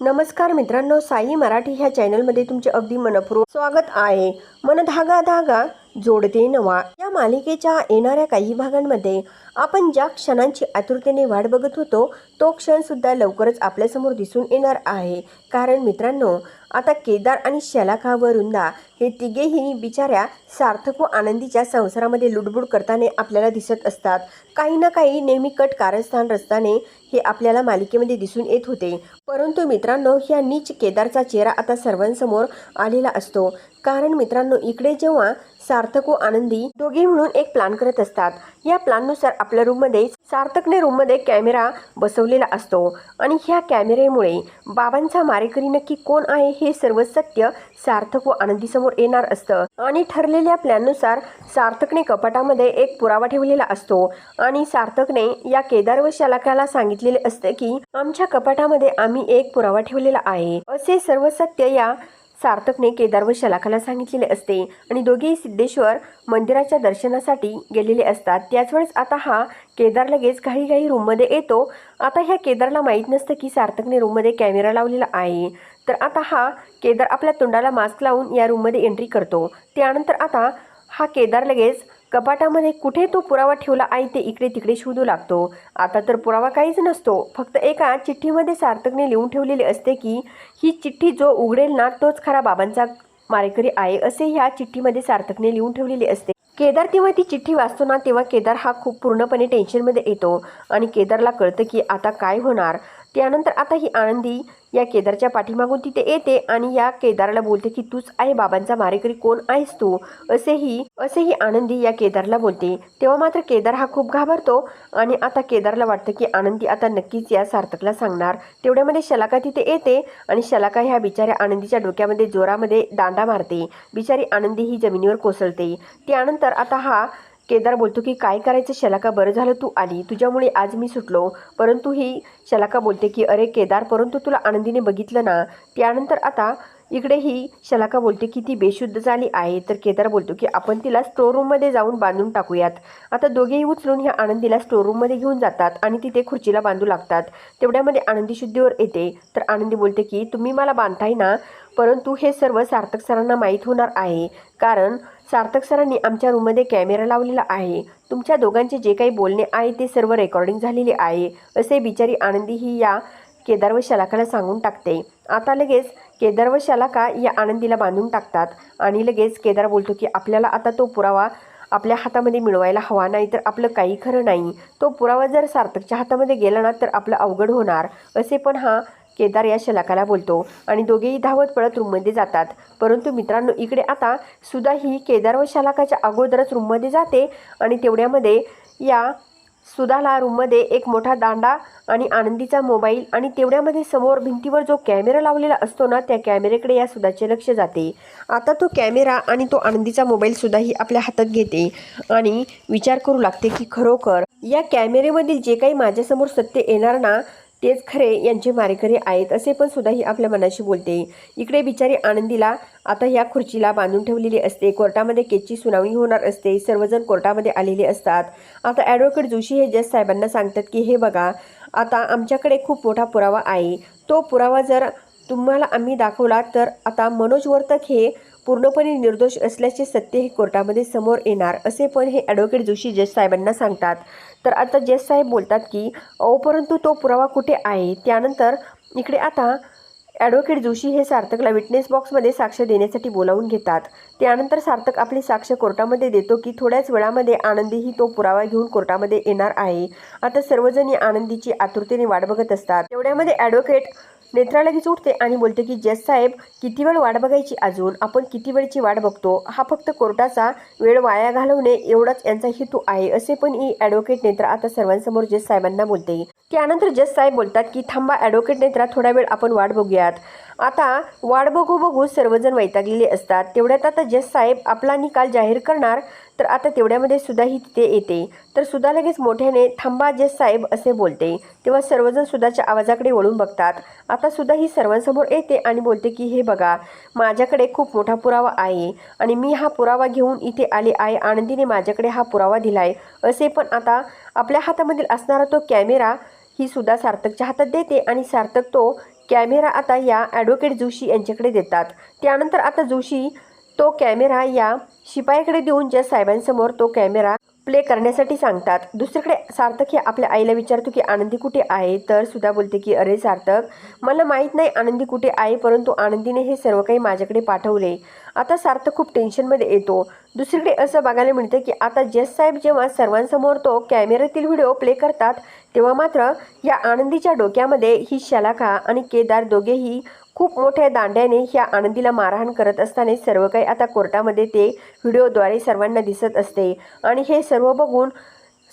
नमस्कार मित्रांनो साई मराठी ह्या चॅनलमध्ये तुमचे अगदी मनपूर्वक स्वागत आहे. मन धागा धागा जोडते नवा. या मालिकेच्या येणाऱ्या काही भागांमध्ये आपण ज्या क्षणांची आतुरतेने वाट बघत होतो तो क्षण सुद्धा लवकरच आपल्यासमोर दिसून येणार आहे. कारण मित्रांनो आता केदार आणि शलाका व रुंदा हे तिघेही बिचाऱ्या सार्थक व आनंदीच्या संसारामध्ये लुडबुड करताना आपल्याला दिसत असतात. काही ना काही नेहमी कट कारस्थान रस्ताने हे आपल्याला मालिकेमध्ये दिसून येत होते. परंतु मित्रांनो ह्या नीच केदारचा चेहरा आता सर्वांसमोर आलेला असतो. कारण मित्रांनो इकडे जेव्हा सार्थक व आनंदी दोघे मिळून एक प्लॅन करत असतात या प्लॅननुसार आपल्या रूममध्ये सार्थकने रूममध्ये कॅमेरा बसवलेला असतो. आणि ह्या कॅमेऱ्यामुळे बाबांचा मारेकरी नक्की कोण आहे हे सर्व सत्य सार्थक व आनंदीसमोर येणार असतं. आणि ठरलेल्या प्लॅननुसार सार्थकने कपाटामध्ये एक पुरावा ठेवलेला असतो. आणि सार्थकने या केदार व शलाकाला सांगितलेले असते की आमच्या कपाटामध्ये आम्ही एक पुरावा ठेवलेला आहे. असे सर्व सत्य या सार्थकने केदार व शलाखाला सांगितलेले असते. आणि दोघेही सिद्धेश्वर मंदिराच्या दर्शनासाठी गेलेले असतात. त्याच वेळेस आता हा केदार लगेच घाई घाई रूममध्ये येतो. आता ह्या केदारला माहीत नसतं की सार्थकने रूममध्ये कॅमेरा लावलेला आहे. तर आता हा केदार आपल्या तोंडाला मास्क लावून या रूममध्ये एंट्री करतो. त्यानंतर आता हा केदार लगेच कपाटामध्ये कुठे तो पुरावा ठेवला आहे ते इकडे तिकडे शोधू लागतो. आता तर पुरावा काहीच नसतो. फक्त एका चिठ्ठीमध्ये सार्थकने लिहून ठेवलेले असते की ही चिठ्ठी जो उघडेल ना तोच खरा बाबांचा मारेकरी आहे असे ह्या चिठ्ठीमध्ये सार्थकने लिहून ठेवलेले असते. केदार तेव्हा ती चिठ्ठी वाचतो ना तेव्हा केदार हा खूप पूर्णपणे टेन्शनमध्ये येतो. आणि केदारला कळतं की आता काय होणार? त्यानंतर आता ही आनंदी या केदारच्या पाठीमागून तिथे येते आणि या केदारला बोलते की तूच आहे बाबांचा मारेकरी कोण आहेस तू? असेही असेही आनंदी या केदारला बोलते. तेव्हा मात्र केदार हा खूप घाबरतो आणि आता केदारला वाटतं की आनंदी आता नक्कीच या सार्थकला सांगणार. तेवढ्यामध्ये शलाका तिथे येते आणि शलाका ह्या बिचाऱ्या आनंदीच्या डोक्यामध्ये जोरामध्ये दांडा मारते. बिचारी आनंदी ही जमिनीवर कोसळते. त्यानंतर आता हा केदार बोलतो की काय करायचं? शलाका बरं झालं तू आली. तुझ्यामुळे आज मी सुटलो. परंतु ही शलाका बोलते की अरे केदार परंतु तुला आनंदीने बघितलं ना. त्यानंतर आता इकडे ही शलाका बोलते की ती बेशुद्ध झाली आहे. तर केदार बोलतो की आपण तिला स्टोर रूममध्ये जाऊन बांधून टाकूयात. आता दोघेही उचलून ह्या आनंदीला स्टोर रूममध्ये घेऊन जातात आणि तिथे खुर्चीला बांधू लागतात. तेवढ्यामध्ये आनंदी शुद्धीवर येते. तर आनंदी बोलते की तुम्ही मला बांधताय ना? परंतु हे सर्व सार्थक सरांना माहीत होणार आहे. कारण सार्थक सरांनी आमच्या रूममध्ये कॅमेरा लावलेला आहे. तुमच्या दोघांचे जे काही बोलणे आहे ते सर्व रेकॉर्डिंग झालेले आहे. असे बिचारी आनंदी ही या केदार व शलाकाला सांगून टाकते. आता लगेच केदार व शलाका या आनंदीला बांधून टाकतात आणि लगेच केदार बोलतो की आपल्याला आता तो पुरावा आपल्या हातामध्ये मिळवायला हवा नाही तर आपलं काही खरं नाही. तो पुरावा जर सार्थकच्या हातामध्ये गेला ना तर आपलं अवघड होणार. असे पण हा केदार या शलाकाला बोलतो आणि दोघेही धावत पळत रूममध्ये जातात. परंतु मित्रांनो इकडे आता सुद्धा ही केदार व शलाकाच्या अगोदरच रूममध्ये जाते आणि तेवढ्यामध्ये या सुधाला रूममध्ये एक मोठा दांडा आणि आनंदीचा मोबाईल आणि तेवढ्यामध्ये समोर भिंतीवर जो कॅमेरा लावलेला असतो ना त्या कॅमेऱ्याकडे या सुधाचे लक्ष जाते. आता तो कॅमेरा आणि तो आनंदीचा मोबाईलसुद्धाही आपल्या हातात घेते आणि विचार करू लागते की खरोखर या कॅमेरेमधील जे काही माझ्यासमोर सत्य येणार ना तेच खरे यांचे मारेकरी आहेत असे पण सुद्धा ही आपल्या मनाशी बोलते. इकडे बिचारी आनंदीला आता या खुर्चीला बांधून ठेवलेली असते. कोर्टामध्ये केसची सुनावणी होणार असते. सर्वजण कोर्टामध्ये आलेले असतात. आता ॲडव्होकेट जोशी हे जज साहेबांना सांगतात की हे बघा आता आमच्याकडे खूप मोठा पुरावा आहे. तो पुरावा जर तुम्हाला आम्ही दाखवला तर आता मनोज वर्तक हे पूर्णपणे निर्दोष असल्याचे सत्य हे कोर्टामध्ये समोर येणार असे पण हे ॲडव्होकेट जोशी जज साहेबांना सांगतात. तर आता जज साहेब बोलतात की अहो परंतु तो पुरावा कुठे आहे? त्यानंतर इकडे आता ॲडव्होकेट जोशी हे सार्थकला विटनेस बॉक्समध्ये साक्ष देण्यासाठी बोलावून घेतात. त्यानंतर सार्थक आपली साक्ष कोर्टामध्ये देतो की थोड्याच वेळामध्ये आनंदीही तो पुरावा घेऊन कोर्टामध्ये येणार आहे. आता सर्वजण या आनंदीची आतुरतेने वाट बघत असतात. तेवढ्यामध्ये ॲडव्होकेट नेत्रा लगेच उठते आणि बोलते की जज साहेब किती वेळ वाट बघायची अजून? आपण किती वेळची वाट बघतो? हा फक्त कोर्टाचा वेळ वाया घालवणे एवढाच यांचा हेतू आहे असे पण ही ॲडव्होकेट नेत्रा आता सर्वांसमोर जज साहेबांना बोलते. त्यानंतर जज साहेब बोलतात की थांबा ॲडव्होकेट नेत्रा थोडा वेळ आपण वाट बघूयात. आता वाट बघू बघू सर्वजण वैतागलेले असतात. तेवढ्यात आता जज साहेब आपला निकाल जाहीर करणार तर आता तेवढ्यामध्ये सुद्धा ही तिथे येते. तर सुद्धा लगेच मोठ्याने थांबा जे साहेब असे बोलते. तेव्हा सर्वजण सुद्धाच्या आवाजाकडे वळून बघतात. आता सुद्धा ही सर्वांसमोर येते आणि बोलते की हे बघा माझ्याकडे खूप मोठा पुरावा आहे आणि मी हा पुरावा घेऊन इथे आले आहे. आनंदीने माझ्याकडे हा पुरावा दिलाय. असे पण आता आपल्या हातामधील असणारा तो कॅमेरा ही सुद्धा सार्थकच्या हातात देते आणि सार्थक तो कॅमेरा आता या ॲडव्होकेट जोशी यांच्याकडे देतात. त्यानंतर आता जोशी तो कॅमेरा या शिपायाकडे देऊन जज साहेबांसमोर तो कॅमेरा प्ले करण्यासाठी सांगतात. दुसरीकडे सार्थक हे आपल्या आईला विचारतो की आनंदी कुठे आहे? तर सुद्धा बोलते की अरे सार्थक मला माहीत नाही आनंदी कुठे आहे परंतु आनंदीने हे सर्व काही माझ्याकडे पाठवले. आता सार्थ खूप टेन्शनमध्ये येतो. दुसरीकडे असं बघायला मिळतं की आता जस साहेब जेव्हा सर्वांसमोर तो कॅमेऱ्यातील व्हिडिओ प्ले करतात तेव्हा मात्र या आनंदीच्या डोक्यामध्ये ही शलाखा आणि केदार दोघेही खूप मोठ्या दांड्याने ह्या आनंदीला मारहाण करत असताना सर्व काही आता कोर्टामध्ये ते व्हिडिओद्वारे सर्वांना दिसत असते. आणि हे सर्व बघून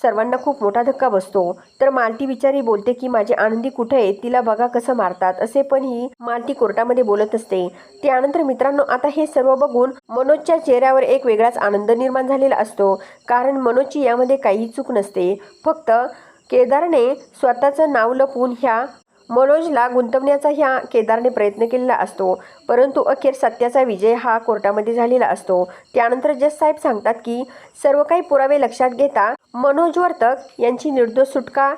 सर्वांना खूप मोठा धक्का बसतो. तर मालती बिचारी बोलते की माझी आनंदी कुठे आहे? तिला बघा कसं मारतात. असे पण ही मालती कोर्टामध्ये बोलत असते. त्यानंतर मित्रांनो आता हे सर्व बघून मनोजच्या चेहऱ्यावर एक वेगळाच आनंद निर्माण झालेला असतो. कारण मनोजची यामध्ये काही चूक नसते. फक्त केदारने स्वतःचं नाव लपवून ह्या मनोजला गुंतवण्याचा ह्या केदारने प्रयत्न केलेला असतो. परंतु अखेर सत्याचा विजय हा कोर्टामध्ये झालेला असतो. त्यानंतर जज साहेब सांगतात की सर्व काही पुरावे लक्षात घेता मनोज वर्तक यांची निर्दोष सुटका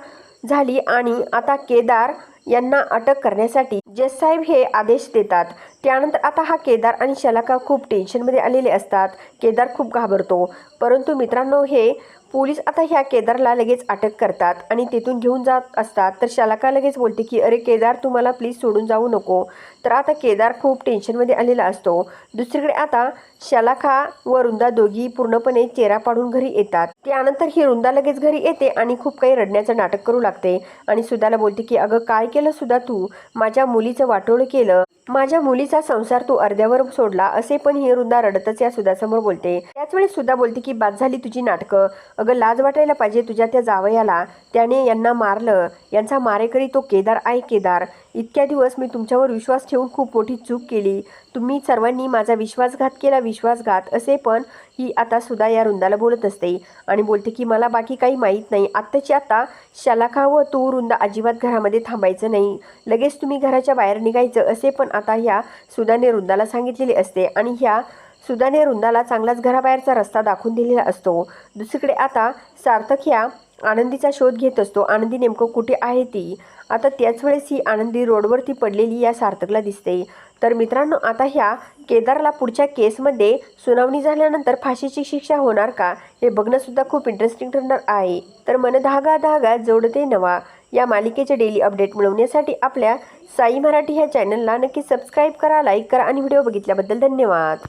झाली आणि आता केदार यांना अटक करण्यासाठी जेसाहेब हे आदेश देतात. त्यानंतर आता हा केदार आणि शलाका खूप टेन्शनमध्ये आलेले असतात. केदार खूप घाबरतो. परंतु मित्रांनो हे पोलीस आता ह्या केदारला लगेच अटक करतात आणि तिथून घेऊन जात असतात. तर शलाका लगेच बोलते की अरे केदार तुम्हाला प्लीज सोडून जाऊ नको. तर आता केदार खूप टेन्शनमध्ये आलेला असतो. दुसरीकडे आता शलाखा व रुंदा दोघी पूर्णपणे चेहरा पाडून घरी येतात. त्यानंतर ही रुंदा लगेच घरी येते आणि खूप काही रडण्याचं नाटक करू लागते. आणि सुधाला बोलते की अगं काय केलं सुद्धा तू? माझ्या मुलीचं वाटोळ केलं. माझ्या मुली मुलीचा संसार तू अर्ध्यावर सोडला असे पण ही रुंदा रडतच या सुधासमोर बोलते. त्याचवेळी सुद्धा बोलते की बाद झाली तुझी नाटकं. अगं लाज वाटायला पाहिजे तुझ्या त्या जावयाला. त्याने यांना मारलं. यांचा मारेकरी तो केदार आहे केदार. इतक्या दिवस मी तुमच्यावर विश्वास ठेवून खूप मोठी चूक केली. तुम्ही सर्वांनी माझा विश्वासघात केला विश्वासघात. असे पण ही आता सुद्धा या रुंदाला बोलत असते. आणि बोलते की मला बाकी काही माहीत नाही. आत्ताची आता शलाखा व तू रुंदा अजिबात घरामध्ये थांबायचं नाही. लगेच तुम्ही घराच्या बाहेर निघायचं. असे पण आता ह्या सुदाने रुंदाला सांगितलेले असते. आणि ह्या सुदाने रुंदाला चांगलाच घराबाहेरचा रस्ता दाखवून दिलेला असतो. दुसरीकडे आता सार्थक ह्या आनंदीचा शोध घेत असतो. आनंदी नेमकं कुठे आहे ती? आता त्याच वेळेस ही आनंदी रोडवरती पडलेली या सार्थकला दिसते. तर मित्रांनो आता ह्या केदारला पुढच्या केसमध्ये सुनावणी झाल्यानंतर फाशीची शिक्षा होणार का? हे बघणंसुद्धा खूप इंटरेस्टिंग ठरणार आहे. तर मन धागा धागा जोडते नवा. या मालिकेचे डेली अपडेट मिळवण्यासाठी आपल्या साई मराठी ह्या चॅनलला नक्की सबस्क्राईब करा लाईक करा आणि व्हिडिओ बघितल्याबद्दल धन्यवाद.